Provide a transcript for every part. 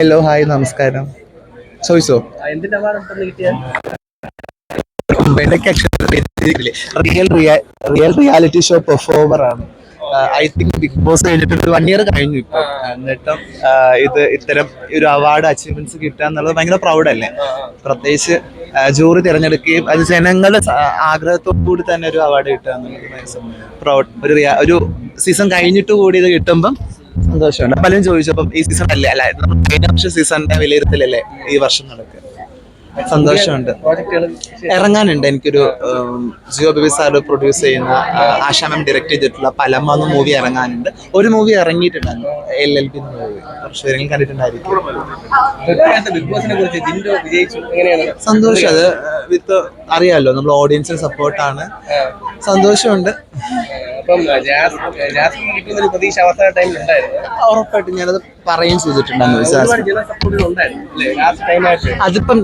Hello hi നമസ്കാരം. ചോദിച്ചോ real real reality show performer ആണ്. ഐ തിങ്ക് ബിഗ് ബോസ് കഴിഞ്ഞിട്ട് ഒരു വൺ ഇയർ കഴിഞ്ഞു ഇപ്പൊ. എന്നിട്ടും ഇത് ഇത്തരം ഒരു അവാർഡ് അച്ചീവ്മെന്റ്സ് കിട്ടുക എന്നുള്ളത് ഭയങ്കര പ്രൗഡല്ലേ പ്രത്യേകിച്ച് ജൂറി തിരഞ്ഞെടുക്കുകയും അത് ജനങ്ങളുടെ സ- ആഗ്രഹത്തോടു കൂടി തന്നെ ഒരു അവാർഡ് കിട്ടുക എന്നുള്ളത് പ്രൗഡ് ഒരു ഒരു സീസൺ കഴിഞ്ഞിട്ട് കൂടി ഇത് കിട്ടുമ്പം സന്തോഷമുണ്ട് പലരും ചോദിച്ചപ്പം ഈ സീസൺ അല്ലേ അല്ല കഴിഞ്ഞ സീസണിന്റെ വിലയിരുത്തലല്ലേ ഈ വർഷം നടക്കുക? സന്തോഷമുണ്ട്. ഇറങ്ങാനുണ്ട്. എനിക്കൊരു ജിയോ ബിബി സാർ പ്രൊഡ്യൂസ് ചെയ്യുന്ന ആ, ഡയറക്റ്റ് ചെയ്തിട്ടുള്ള പലമ എന്ന മൂവി ഇറങ്ങാനുണ്ട്. ഒരു മൂവി ഇറങ്ങിയിട്ടുണ്ടായിരുന്നു എൽ എൽ പി മൂവി കുറച്ച് പേരെങ്കിലും കണ്ടിട്ടുണ്ടായിരിക്കും. സന്തോഷം. അത് വിത്ത് അറിയാലോ നമ്മൾ ഓഡിയൻസിന് സപ്പോർട്ടാണ് സന്തോഷമുണ്ട്. അപ്പം ജാസ് ജാസ്മിൻ കിട്ടുന്ന ഒരു പ്രതീക്ഷ അവസാന ടൈമിൽ ഉണ്ടായിരുന്നു. ഉറപ്പായിട്ടും ഞാനത് പറയുകയും ചെയ്തിട്ടുണ്ടായിരുന്നു അതിപ്പം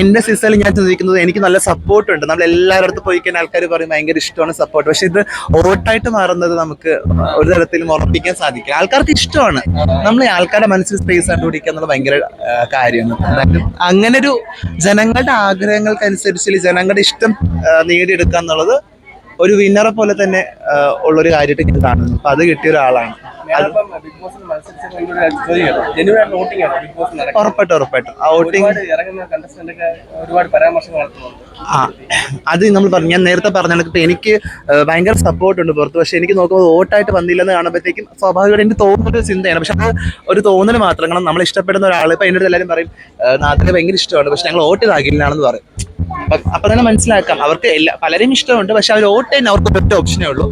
എന്റെ സീസണിൽ ഞാൻ ചോദിക്കുന്നത് എനിക്ക് നല്ല സപ്പോർട്ട് ഉണ്ട്. നമ്മൾ എല്ലാവരുടെ പോയി കഴിഞ്ഞാൽ ആൾക്കാർ പറയും ഭയങ്കര ഇഷ്ടമാണ് സപ്പോർട്ട് പക്ഷെ ഇത് ഓട്ടായിട്ട് മാറുന്നത് നമുക്ക് ഒരു തരത്തിലും ഉറപ്പിക്കാൻ സാധിക്കും ആൾക്കാർക്ക് ഇഷ്ടമാണ്. നമ്മൾ ആൾക്കാരുടെ മനസ്സിൽ സ്പേസ് കണ്ടുപിടിക്കുക എന്നുള്ളത് ഭയങ്കര കാര്യമാണ്. അങ്ങനെ ഒരു ജനങ്ങളുടെ ആഗ്രഹങ്ങൾക്കനുസരിച്ച് ജനങ്ങളുടെ ഇഷ്ടം നേടിയെടുക്കുക എന്നുള്ളത് ഒരു വിന്നറെ പോലെ തന്നെ ഉള്ള ഉള്ളൊരു കാര്യമായിട്ട് ഞാൻ കാണുന്നു. അപ്പൊ അത് കിട്ടിയ ഒരാളാണ്. വോട്ടിംഗ് ഉറപ്പായിട്ടും ഉറപ്പായിട്ടും. ആ ആ അത് നമ്മൾ പറഞ്ഞു ഞാൻ നേരത്തെ പറഞ്ഞ കണക്കിട്ട് എനിക്ക് ഭയങ്കര സപ്പോർട്ട് ഉണ്ട് പുറത്ത്. പക്ഷെ എനിക്ക് നോക്കുമ്പോൾ വോട്ടായിട്ട് വന്നില്ലെന്ന് കാണുമ്പോഴത്തേക്കും സ്വാഭാവികമായിട്ട് എനിക്ക് തോന്നുന്നൊരു ചിന്തയാണ്. പക്ഷെ അത് ഒരു തോന്നൽ മാത്രം. കാരണം നമ്മൾ ഇഷ്ടപ്പെടുന്ന ഒരാൾ ഇപ്പൊ എന്റെ എല്ലാവരും പറയും നാട്ടിൽ ഭയങ്കര ഇഷ്ടമാണ്. പക്ഷെ ഞങ്ങൾ വോട്ട് ഇതാകില്ലാണെന്ന് പറയും. അപ്പം അപ്പൊ തന്നെ മനസ്സിലാക്കാം. അവർക്ക് എല്ലാ പലരെയും ഇഷ്ടമുണ്ട്. പക്ഷെ അവർ വോട്ട് തന്നെ അവർക്ക് ഒറ്റ ഓപ്ഷനേ ഉള്ളൂ.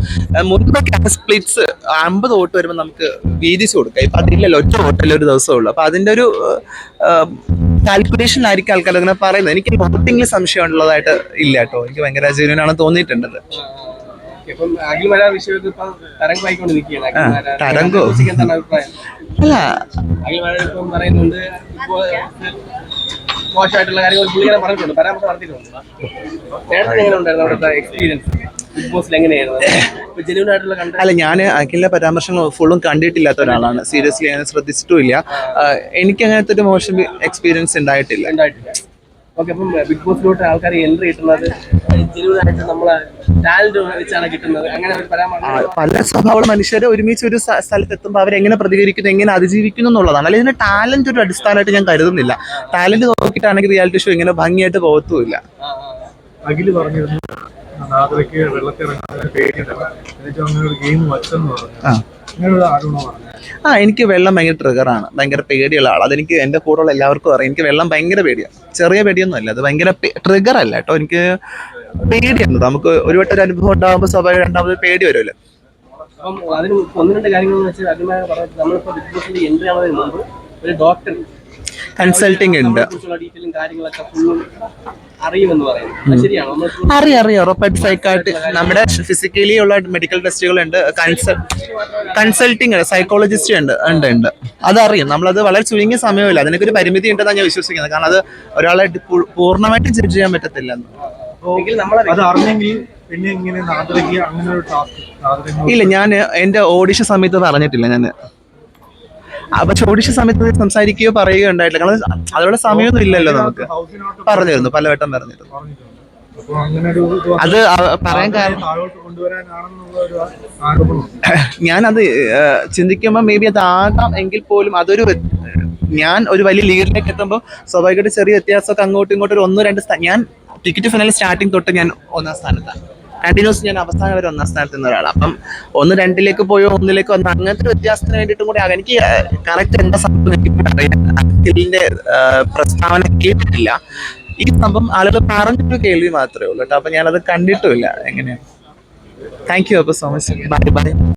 മുൻപ് മുൻപൊക്കെ സ്പ്ലിറ്റ്സ് അമ്പത് വോട്ട് വരുമ്പോൾ നമുക്ക് വീതിച്ച് കൊടുക്കാം. ഇപ്പൊ അതില്ലല്ലോ ഒറ്റ വോട്ടല്ലേ ഒരു ദിവസമേ ഉള്ളൂ അപ്പൊ അതിന്റെ ഒരു കാൽക്കുലേഷനിലായിരിക്കും ആൾക്കാർ അങ്ങനെ പറയുന്നത്. എനിക്ക് വോട്ടിംഗിൽ സംശയം ഉള്ളതായിട്ട് ഇല്ല കേട്ടോ. എനിക്ക് ഭയങ്കര ജീവനാണ് തോന്നിയിട്ടുണ്ട് തോന്നിയിട്ടുണ്ടത്. തരംഗോ? അല്ല. മോശമായിട്ടുള്ള കാര്യങ്ങൾ പറഞ്ഞിട്ടുണ്ട്. പരാമർശം നടത്തിയിട്ടുണ്ട്. എങ്ങനെ ഉണ്ടായിരുന്നു അവിടുത്തെ എക്സ്പീരിയൻസ് അല്ല ഞാൻ അഖിലിന്റെ പരാമർശങ്ങൾ ഫുള്ളും കണ്ടിട്ടില്ലാത്ത ഒരാളാണ്. സീരിയസ്ലി ഞാൻ ശ്രദ്ധിച്ചിട്ടുമില്ല. ഇല്ല എനിക്ക് അങ്ങനത്തെ ഒരു മോശം എക്സ്പീരിയൻസ് ഉണ്ടായിട്ടില്ല. ഓക്കെ അപ്പം ബിഗ് ബോസിലോട്ട് ആൾക്കാർ എൻട്രി കിട്ടുന്നത് നമ്മളെ ടാലന്റ് വെച്ചാണ് കിട്ടുന്നത്. അങ്ങനെ ഒരു പരാമർശം. പല സ്വഭാവ മനുഷ്യർ ഒരുമിച്ച് ഒരു സ്ഥ- സ്ഥലത്ത് എത്തുമ്പോൾ അവരെങ്ങനെ പ്രതികരിക്കുന്നു എങ്ങനെ അതിജീവിക്കുന്നു എന്നുള്ളതാണ്. അല്ലെങ്കിൽ ഇതിന് ടാലന്റ് ഒരു അടിസ്ഥാനമായിട്ട് ഞാൻ കരുതുന്നില്ല. ടാലന്റ് നോക്കിയിട്ടാണെങ്കിൽ റിയാലിറ്റി ഷോ ഇങ്ങനെ ഭംഗിയായിട്ട് പോകത്തുമില്ല. അഖിൽ പറഞ്ഞിരുന്നു നാദറയ്ക്ക് വെള്ളത്തിറങ്ങാൻ പേടിയുണ്ടാവും എന്നിട്ട് അങ്ങനെ ഒരു ഗെയിം വച്ചെന്ന് പറഞ്ഞു. ആ. അങ്ങനെ ഒരു പറഞ്ഞു ആ എനിക്ക് വെള്ളം ഭയങ്കര ട്രിഗറാണ് ഭയങ്കര പേടിയുള്ള ആൾ അതെനിക്ക് എന്റെ കൂടെയുള്ള എല്ലാവർക്കും അറിയാം. എനിക്ക് വെള്ളം ഭയങ്കര പേടിയാണ് ചെറിയ പേടിയൊന്നും അല്ല. അത് ഭയങ്കര ട്രിഗർ അല്ല കേട്ടോ. എനിക്ക് പേടിയാണ്. നമുക്ക് ഒരു വട്ടം ഒരു അനുഭവം ഉണ്ടാകുമ്പോൾ സ്വാഭാവികം രണ്ടാമത് പേടി വരുമല്ലോ അപ്പം അതിന് ഒന്ന് രണ്ട് കാര്യങ്ങൾ വെച്ചാൽ പറഞ്ഞത് ബിഗ് എൻട്രി ആവുന്നതിന് മുമ്പ് ഒരു ഡോക്ടർ കൺസൾട്ടിങ് ഉണ്ട്. കാര്യങ്ങളൊക്കെ ഫുള്ളും അറിയുമെന്ന് ശരിയാണോ? അറിയാം അറിയാം. ഉറപ്പായിട്ട് സൈക്കായിട്ട് നമ്മുടെ ഫിസിക്കലി ഉള്ള മെഡിക്കൽ ടെസ്റ്റുകൾ ഉണ്ട് കൺസൾ കൺസൾട്ടിങ് ഉണ്ട് സൈക്കോളജിസ്റ്റ് ഉണ്ട് ഉണ്ട് ഉണ്ട്. അതറിയാം. നമ്മളത് വളരെ ചുരുങ്ങിയ സമയമില്ല. അതിനൊക്കെ ഒരു പരിമിതി ഉണ്ടെന്നാണ് ഞാൻ വിശ്വസിക്കുന്നത്. കാരണം അത് ഒരാളെ പൂർണമായിട്ട് ജഡ്ജ് ചെയ്യാൻ പറ്റത്തില്ല. അത് അറിഞ്ഞെങ്കിൽ പിന്നെ ഇങ്ങനെ അങ്ങനെ ഒരു ടാസ്ക് ഇല്ല ഞാൻ എന്റെ ഓഡിഷൻ സമയത്ത് പറഞ്ഞിട്ടില്ല ഞാൻ പക്ഷെ ഓഡിഷൻ സമയത്ത് സംസാരിക്കുകയോ പറയുകയോ ഉണ്ടായിട്ടില്ല. കാരണം അതിനുള്ള സമയമൊന്നും ഇല്ലല്ലോ നമുക്ക്. പറഞ്ഞിരുന്നു പലവട്ടം പറഞ്ഞിരുന്നു. അത് പറയാൻ കാരണം ഞാൻ അത് ഞാനത് ചിന്തിക്കുമ്പോൾ മേ ബി അതാകാം എങ്കിൽ പോലും അതൊരു ഞാൻ ഒരു വലിയ ലീഡിലേക്ക് എത്തുമ്പോൾ സ്വാഭാവികമായിട്ട് ചെറിയ വ്യത്യാസമൊക്കെ അങ്ങോട്ടും ഇങ്ങോട്ടും ഒരു ഒന്ന് രണ്ട് സ്ഥാനം ഞാൻ ടിക്കറ്റ് ഫിനാലിൽ സ്റ്റാർട്ടിങ് തൊട്ട് ഞാൻ ഒന്നാം സ്ഥാനത്താണ്. കണ്ടിന്യൂസ് ഞാൻ അവസാനം വരെ ഒന്നാം സ്ഥാനത്ത് നിന്ന ഒരാളാണ് അപ്പം ഒന്ന് രണ്ടിലേക്ക് പോയോ ഒന്നിലേക്ക് വന്നോ അങ്ങനത്തെ വ്യത്യാസത്തിന് വേണ്ടിയിട്ടും കൂടി എനിക്ക് കറക്റ്റ് എന്താ സംഭവം എനിക്ക് അറിയാം അഖിലിന്റെ പ്രസ്താവന കേട്ടിട്ടില്ല. ഈ സംഭവം ആളുകൾ പറഞ്ഞിട്ട് കേൾവി മാത്രമേ ഉള്ളൂ കേട്ടോ. അപ്പൊ ഞാനത് കണ്ടിട്ടുമില്ല. എങ്ങനെയാണ് താങ്ക് യു അപ്പൊ സോ മച്ച് ബൈ ബൈ